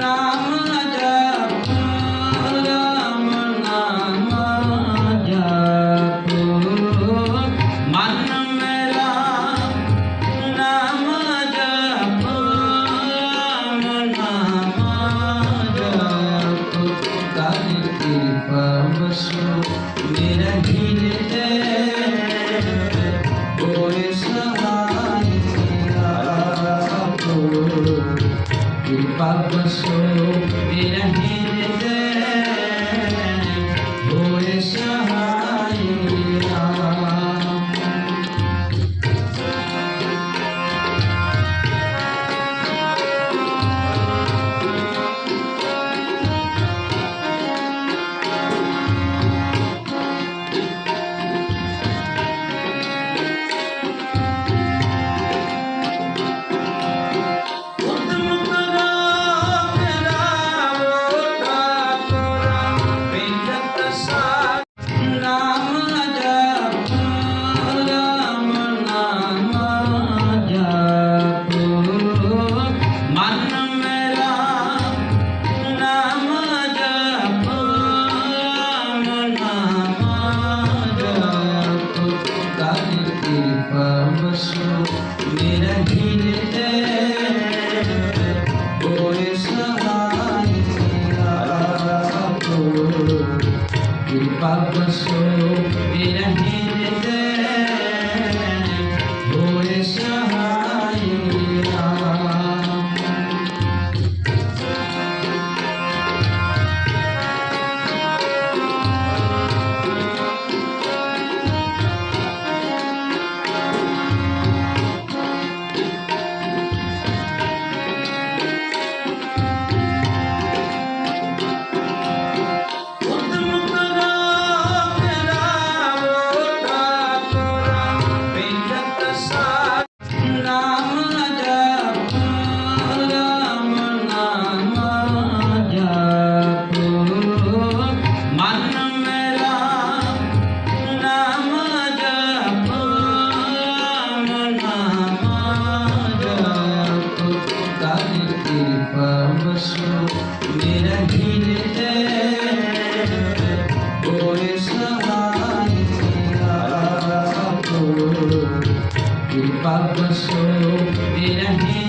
নাম Papa, so in. না was so in. Abba Solo, in a.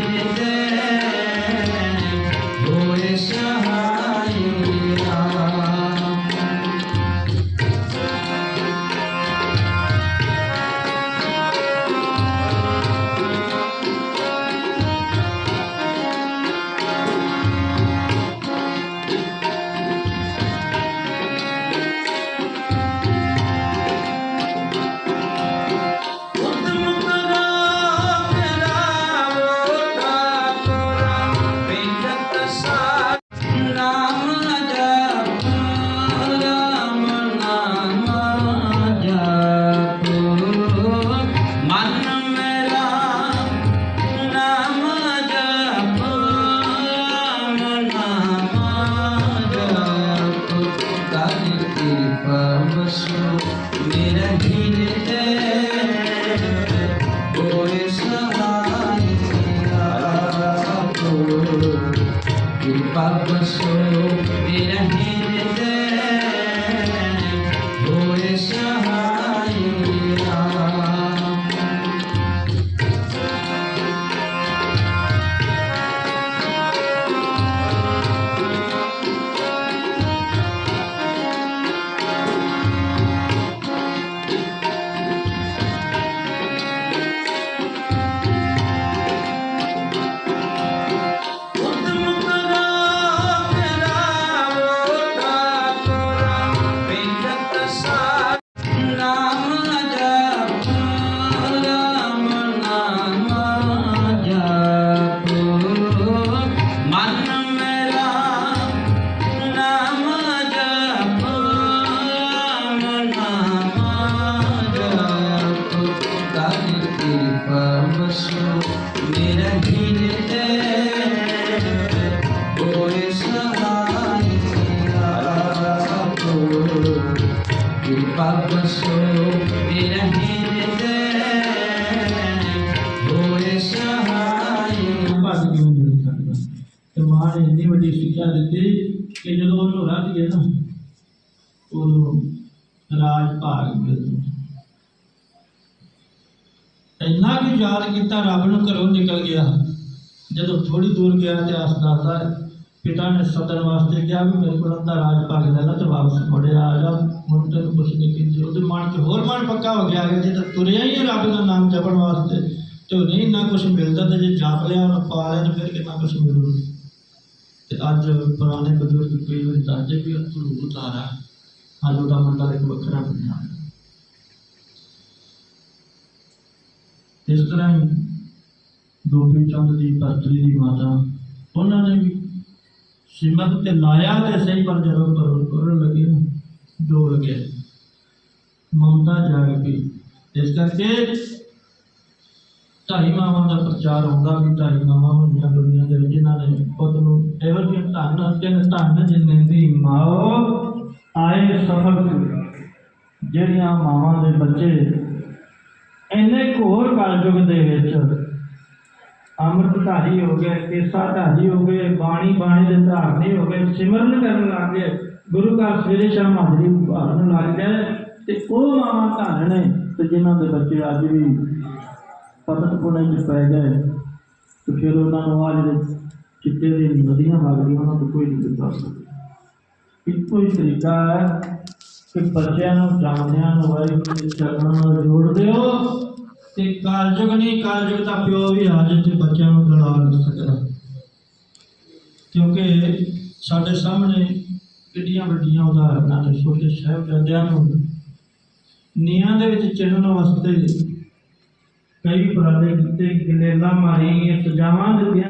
Tu papas a era gente ਮਾਂ ਨੇ ਇੰਨੀ ਵੱਡੀ ਸਿੱਖਿਆ ਦਿੱਤੀ ਕਿ ਜਦੋਂ ਉਹਨੂੰ ਰੱਜ ਨਾ ਉਦੋਂ ਰਾਜ ਭਾਗ ਮਿਲਦਾ ਇੰਨਾ ਵੀ ਯਾਦ ਕੀਤਾ ਰੱਬ ਨੂੰ ਘਰੋਂ ਨਿਕਲ ਗਿਆ, ਜਦੋਂ ਥੋੜੀ ਦੂਰ ਗਿਆ ਤੇ ਆਸ ਦੱਸਦਾ ਹੈ, ਪਿਤਾ ਨੇ ਸੱਦਣ ਵਾਸਤੇ ਕਿਹਾ ਵੀ ਮੇਰੇ ਕੋਲ ਅੱਧਾ ਰਾਜ ਭਾਗ ਲੈ ਲਾ ਤੇ ਵਾਪਸ ਮੁੜਿਆ ਆ ਜਾ ਹੁਣ ਤੈਨੂੰ ਕੁਛ ਨਹੀਂ ਕੀਤੀ ਉਹਦੇ ਮਨ 'ਚ ਹੋਰ ਮਨ ਪੱਕਾ ਹੋ ਗਿਆ ਕਿ ਜੇ ਤਾਂ ਤੁਰਿਆ ਹੀ ਹੈ ਰੱਬ ਦਾ ਨਾਮ ਜਪਣ ਵਾਸਤੇ ਤੇ ਉਹ ਨਹੀਂ ਨਾ ਕੁਛ ਮਿਲਦਾ ਤੇ ਜੇ ਜਪ ਲਿਆ ਉਹਨੂੰ ਪਾ ਲਿਆ ਤੇ ਫਿਰ ਕਿੰਨਾ ਕੁਛ ਮਿਲੂ ਤੇ ਅੱਜ ਪੁਰਾਣੇ ਬਜ਼ੁਰਗ ਕਈ ਵਾਰੀ ਦੱਸਦੇ ਵੀ ਉਹ ਧਰੂ ਉਤਾਰਾ ਅੱਜ ਉਹਦਾ ਮੁੰਡਾ ਇੱਕ ਵੱਖਰਾ ਬਣਿਆ ਇਸ ਤਰ੍ਹਾਂ ਹੀ ਗੋਪੀ ਚੰਦ ਸਿਮਤ ਤੇ ਲਾਇਆ ਤੇ ਸਹੀ ਪਰ ਜਦੋਂ ਪਰ ਕਰਨ ਲੱਗੇ ਨਾ, ਦੋ ਮਮਤਾ ਜਾਗ ਗਈ। ਇਸ ਕਰਕੇ ਢਾਈ ਮਾਵਾਂ ਦਾ ਪ੍ਰਚਾਰ ਹੁੰਦਾ ਵੀ ਢਾਈ ਮਾਵਾਂ ਹੁੰਦੀਆਂ ਦੁਨੀਆ ਦੇ ਵਿੱਚ ਜਿਨ੍ਹਾਂ ਨੇ ਪੁੱਤ ਨੂੰ ਇਹੋ ਜਿਹੇ ਧੰਨ ਤਿੰਨ ਧੰਨ ਜਿੰਨੇ ਦੀ ਮਾਓ ਆਏ ਸਫਲ ਜਿਹੜੀਆਂ ਮਾਵਾਂ ਦੇ ਬੱਚੇ ਇੰਨੇ ਘੋਰ ਕਲਯੁਗ ਦੇ ਵਿੱਚ ਅੰਮ੍ਰਿਤਧਾਰੀ ਹੋ ਗਏ, ਕੇਸਾਧਾਰੀ ਹੋ ਗਏ, ਬਾਣੀ ਬਾਣੀ ਦੇ ਧਾਰਨੀ ਹੋ ਗਏ, ਸਿਮਰਨ ਕਰਨ ਲੱਗ ਗਏ। ਗੁਰੂ ਘਰ ਸਵੇਰੇ ਸ਼ਾਮ ਹਾਜ਼ਰੀ ਭਰਨ ਲੱਗ ਗਏ ਤੇ ਉਹ ਮਾਵਾਂ ਧੰਨ ਨੇ ਤੇ ਜਿਨ੍ਹਾਂ ਦੇ ਬੱਚੇ ਅੱਜ ਵੀ ਪਤਤ ਪੁਣੇ ਚ ਪੈ ਗਏ ਤੇ ਫਿਰ ਉਹਨਾਂ ਨੂੰ ਆ ਜਿਹੜੇ ਚਿੱਟੇ ਦੀ ਨਦੀਆਂ ਵਗਦੀਆਂ, ਉਹਨਾਂ ਤੋਂ ਕੋਈ ਨਹੀਂ ਬਚਾ ਸਕਦਾ ਇੱਕੋ ਹੀ ਤਰੀਕਾ ਹੈ ਕਿ ਬੱਚਿਆਂ ਨੂੰ ਜਾਣਿਆਂ ਨੂੰ ਵਾਹਿਗੁਰੂ ਦੇ ਚਰਨਾਂ ਨਾਲ ਜੋੜ ਦਿਓ ਤੇ ਕਾਲਜੁਗ ਨਹੀਂ ਕਾਲਜੁਗ ਦਾ ਪਿਓ ਵੀ ਹਾਜ਼ਰ ਤੇ ਬੱਚਿਆਂ ਨੂੰ ਗਲਾ ਨਹੀਂ ਸਕਦਾ। ਕਿਉਂਕਿ ਸਾਡੇ ਸਾਹਮਣੇ ਕਿੱਡੀਆਂ ਵੱਡੀਆਂ ਉਦਾਹਰਨਾਂ ਨੇ, ਛੋਟੇ ਸਾਹਿਬਜ਼ਾਦਿਆਂ ਨੂੰ। ਨੀਹਾਂ ਦੇ ਵਿੱਚ ਚਿਣਨ ਵਾਸਤੇ ਕਈ ਉਪਰਾਲੇ ਕੀਤੇ, ਗਲੇਲਾ ਮਾਰੀ ਸਜ਼ਾਵਾਂ ਦਿੱਤੀਆਂ।